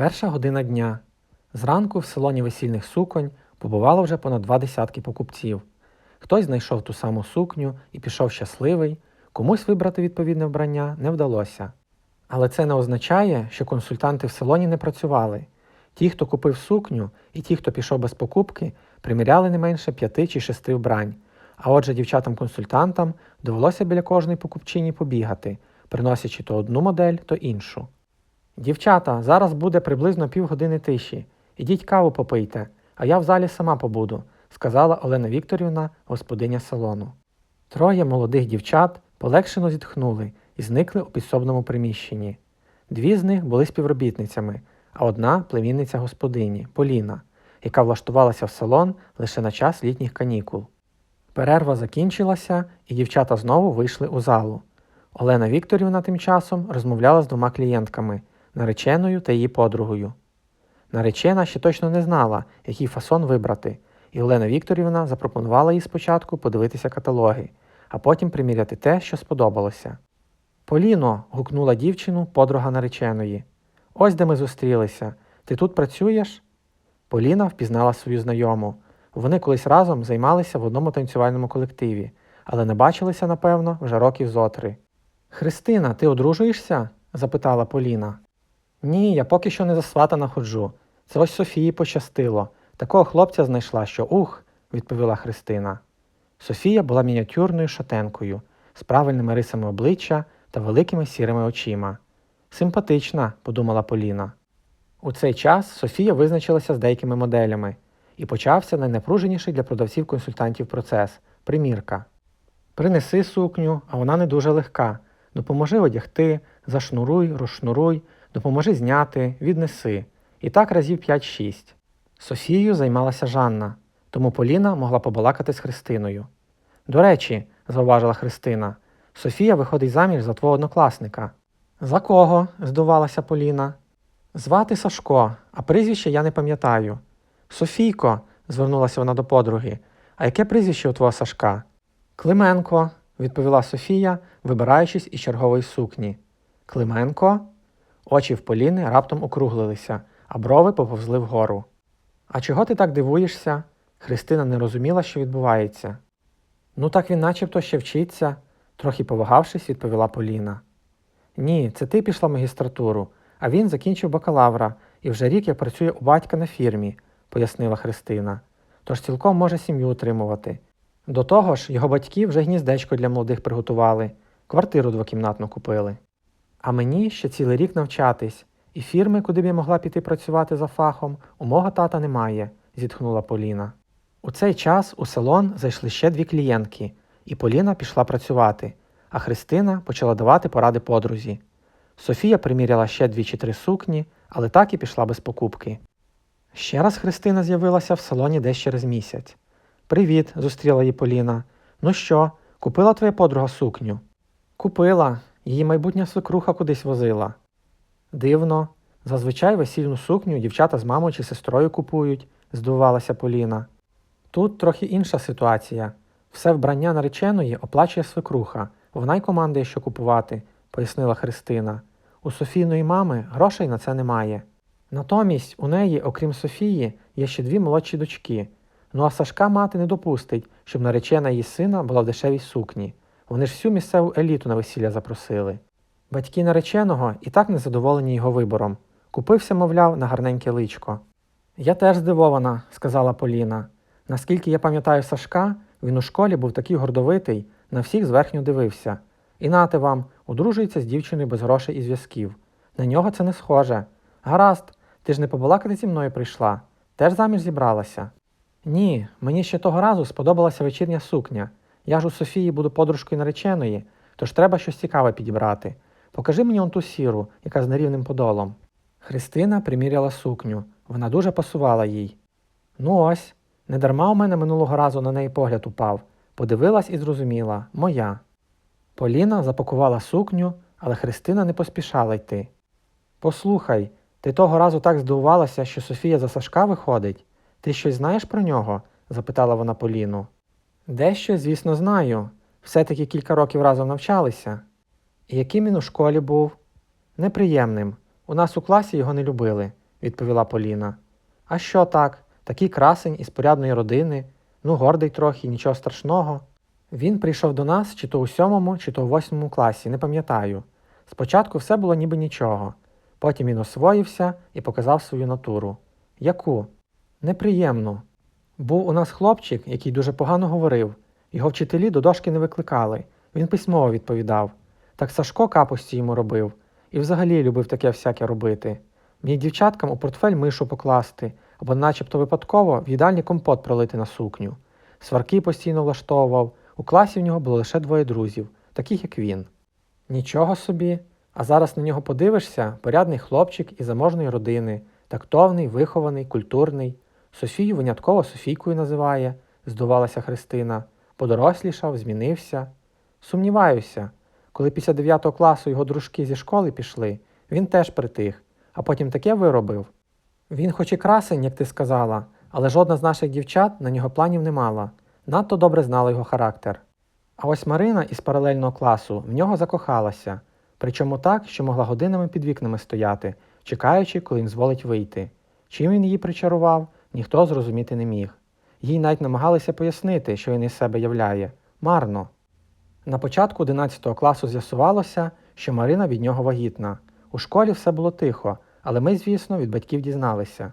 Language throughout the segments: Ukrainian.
Перша година дня. Зранку в салоні весільних суконь побувало вже понад два десятки покупців. Хтось знайшов ту саму сукню і пішов щасливий, комусь вибрати відповідне вбрання не вдалося. Але це не означає, що консультанти в салоні не працювали. Ті, хто купив сукню, і ті, хто пішов без покупки, приміряли не менше п'яти чи шести вбрань. А отже, дівчатам-консультантам довелося біля кожної покупчині побігати, приносячи то одну модель, то іншу. Дівчата, зараз буде приблизно півгодини тиші. Ідіть каву попийте, а я в залі сама побуду, сказала Олена Вікторівна, господиня салону. Троє молодих дівчат полегшено зітхнули і зникли у підсобному приміщенні. Дві з них були співробітницями, а одна племінниця господині Поліна, яка влаштувалася в салон лише на час літніх канікул. Перерва закінчилася, і дівчата знову вийшли у залу. Олена Вікторівна тим часом розмовляла з двома клієнтками нареченою та її подругою. Наречена ще точно не знала, який фасон вибрати, і Олена Вікторівна запропонувала їй спочатку подивитися каталоги, а потім приміряти те, що сподобалося. Поліно, гукнула дівчину подруга нареченої. Ось де ми зустрілися. Ти тут працюєш? Поліна впізнала свою знайому. Вони колись разом займалися в одному танцювальному колективі, але не бачилися, напевно, вже років зо три. Христина, ти одружуєшся? запитала Поліна. Ні, я поки що не засватана ходжу. Це ось Софії пощастило. Такого хлопця знайшла, що ух, відповіла Христина. Софія була мініатюрною шатенкою, з правильними рисами обличчя та великими сірими очима. Симпатична, подумала Поліна. У цей час Софія визначилася з деякими моделями, і почався найнапруженіший для продавців-консультантів процес примірка. Принеси сукню, а вона не дуже легка. Допоможи одягти, зашнуруй, розшнуруй, допоможи зняти, віднеси. І так разів 5-6. Софією займалася Жанна, тому Поліна могла побалакати з Христиною. До речі, зауважила Христина, Софія виходить заміж за твого однокласника. За кого? здивувалася Поліна. Звати Сашко, а прізвище я не пам'ятаю. Софійко, звернулася вона до подруги, а яке прізвище у твого Сашка? Клименко, відповіла Софія, вибираючись із чергової сукні. Клименко? Очі в Поліни раптом округлилися, а брови поповзли вгору. А чого ти так дивуєшся? Христина не розуміла, що відбувається. Ну, так він начебто ще вчиться, трохи повагавшись, відповіла Поліна. Ні, це ти пішла в магістратуру, а він закінчив бакалавра і вже рік як працює у батька на фірмі, пояснила Христина. Тож цілком може сім'ю утримувати. До того ж, його батьки вже гніздечко для молодих приготували, квартиру двокімнатну купили. А мені ще цілий рік навчатись, і фірми, куди б я могла піти працювати за фахом, у мого тата немає, зітхнула Поліна. У цей час у салон зайшли ще дві клієнтки, і Поліна пішла працювати, а Христина почала давати поради подрузі. Софія приміряла ще дві чи три сукні, але так і пішла без покупки. Ще раз Христина з'явилася в салоні десь через місяць. Привіт, зустріла її Поліна. Ну що, купила твоя подруга сукню? Купила, її майбутня свекруха кудись возила. Дивно, зазвичай весільну сукню дівчата з мамою чи сестрою купують, здивувалася Поліна. Тут трохи інша ситуація. Все вбрання нареченої оплачує свекруха, вона й командує, що купувати, пояснила Христина. У Софійної мами грошей на це немає. Натомість у неї, окрім Софії, є ще дві молодші дочки. Ну а Сашка мати не допустить, щоб наречена її сина була в дешевій сукні. Вони ж всю місцеву еліту на весілля запросили. Батьки нареченого і так незадоволені його вибором. Купився, мовляв, на гарненьке личко. Я теж здивована, сказала Поліна. Наскільки я пам'ятаю Сашка, він у школі був такий гордовитий, на всіх зверхньо дивився. І нате вам, одружується з дівчиною без грошей і зв'язків. На нього це не схоже. Гаразд, ти ж не побалакати зі мною прийшла, теж заміж зібралася. Ні, мені ще того разу сподобалася вечірня сукня. Я ж у Софії буду подружкою нареченої, тож треба щось цікаве підібрати. Покажи мені он ту сіру, яка з нерівним подолом. Христина приміряла сукню, вона дуже пасувала їй. Ну ось, недарма у мене минулого разу на неї погляд упав. Подивилась і зрозуміла моя. Поліна запакувала сукню, але Христина не поспішала йти. Послухай, ти того разу так здивувалася, що Софія за Сашка виходить. Ти щось знаєш про нього? запитала вона Поліну. Дещо, звісно, знаю. Все-таки кілька років разом навчалися. І яким він у школі був? Неприємним. У нас у класі його не любили. відповіла Поліна. А що так? Такий красень із порядної родини, ну гордий трохи, нічого страшного. Він прийшов до нас чи то у сьомому, чи то у восьмому класі, не пам'ятаю. Спочатку все було ніби нічого. Потім він освоївся і показав свою натуру. Яку? Неприємну. Був у нас хлопчик, який дуже погано говорив. Його вчителі до дошки не викликали. Він письмово відповідав. Так Сашко капості йому робив, і взагалі любив таке всяке робити. Міг дівчаткам у портфель мишу покласти, або начебто випадково в їдальні компот пролити на сукню. Сварки постійно влаштовував. У класі в нього було лише двоє друзів, таких як він. Нічого собі. А зараз на нього подивишся порядний хлопчик із заможної родини, тактовний, вихований, культурний. Софію винятково Софійкою називає, здувалася Христина. Подорослішав, змінився. Сумніваюся, коли після 9 класу його дружки зі школи пішли, він теж притих, а потім таке виробив. Він хоч і красень, як ти сказала, але жодна з наших дівчат на нього планів не мала, надто добре знала його характер. А ось Марина із паралельного класу в нього закохалася, причому так, що могла годинами під вікнами стояти, чекаючи, коли він зволить вийти. Чим він її причарував, ніхто зрозуміти не міг. Їй навіть намагалися пояснити, що він із себе являє. Марно. На початку 11 класу з'ясувалося, що Марина від нього вагітна. У школі все було тихо, але ми, звісно, від батьків дізналися.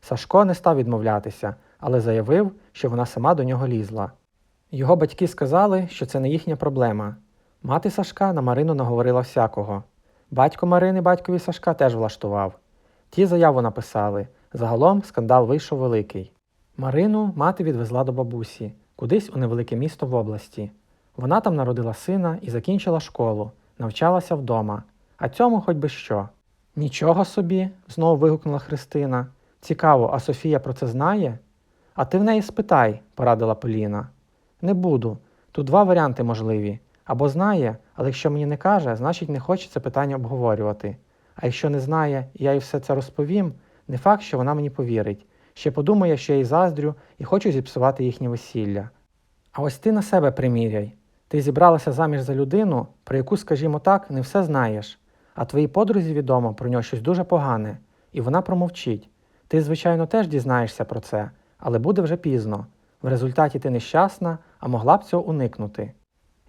Сашко не став відмовлятися, але заявив, що вона сама до нього лізла. Його батьки сказали, що це не їхня проблема. Мати Сашка на Марину наговорила всякого. Батько Марини батькові Сашка теж влаштував. Ті заяву написали. Загалом скандал вийшов великий. Марину мати відвезла до бабусі, кудись у невелике місто в області. Вона там народила сина і закінчила школу, навчалася вдома. А цьому хоч би що. Нічого собі, знову вигукнула Христина. Цікаво, а Софія про це знає? А ти в неї спитай, порадила Поліна. Не буду. Тут два варіанти можливі. Або знає, але якщо мені не каже, значить не хоче це питання обговорювати. А якщо не знає, я їй все це розповім, не факт, що вона мені повірить. Ще подумає, що я їй заздрю і хочу зіпсувати їхнє весілля. А ось ти на себе приміряй. Ти зібралася заміж за людину, про яку, скажімо так, не все знаєш, а твоїй подрузі відомо про нього щось дуже погане, і вона промовчить. Ти, звичайно, теж дізнаєшся про це, але буде вже пізно. В результаті ти нещасна, а могла б цього уникнути.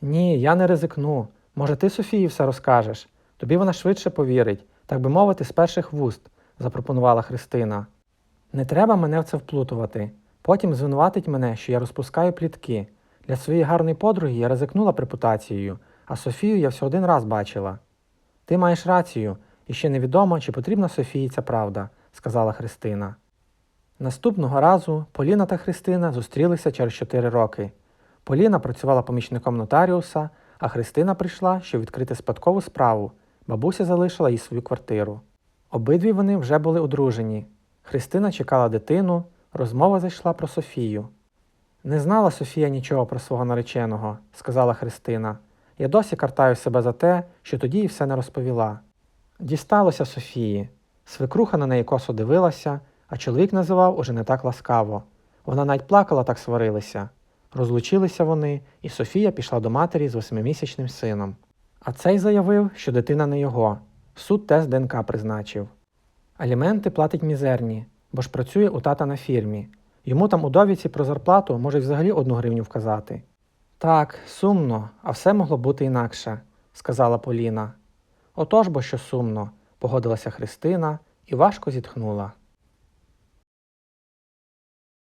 Ні, я не ризикну. Може, ти Софії все розкажеш? Тобі вона швидше повірить, так би мовити, з перших вуст, запропонувала Христина. Не треба мене в це вплутувати. Потім звинуватить мене, що я розпускаю плітки. Для своєї гарної подруги я ризикнула репутацією, а Софію я всього один раз бачила. Ти маєш рацію, і ще невідомо, чи потрібна Софії ця правда, сказала Христина. Наступного разу Поліна та Христина зустрілися через чотири роки. Поліна працювала помічником нотаріуса, а Христина прийшла, щоб відкрити спадкову справу. Бабуся залишила їй свою квартиру. Обидві вони вже були одружені. Христина чекала дитину, розмова зайшла про Софію. Не знала Софія нічого про свого нареченого, сказала Христина. Я досі картаю себе за те, що тоді їй все не розповіла. Дісталося Софії. Свекруха на неї косо дивилася, а чоловік називав уже не так ласкаво. Вона навіть плакала, так сварилися. Розлучилися вони, і Софія пішла до матері з восьмимісячним сином. А цей заявив, що дитина не його. Суд тест ДНК призначив. Аліменти платить мізерні, бо ж працює у тата на фірмі. Йому там у довідці про зарплату може взагалі одну гривню вказати. Так, сумно, а все могло бути інакше, сказала Поліна. Отож бо що сумно, погодилася Христина і важко зітхнула.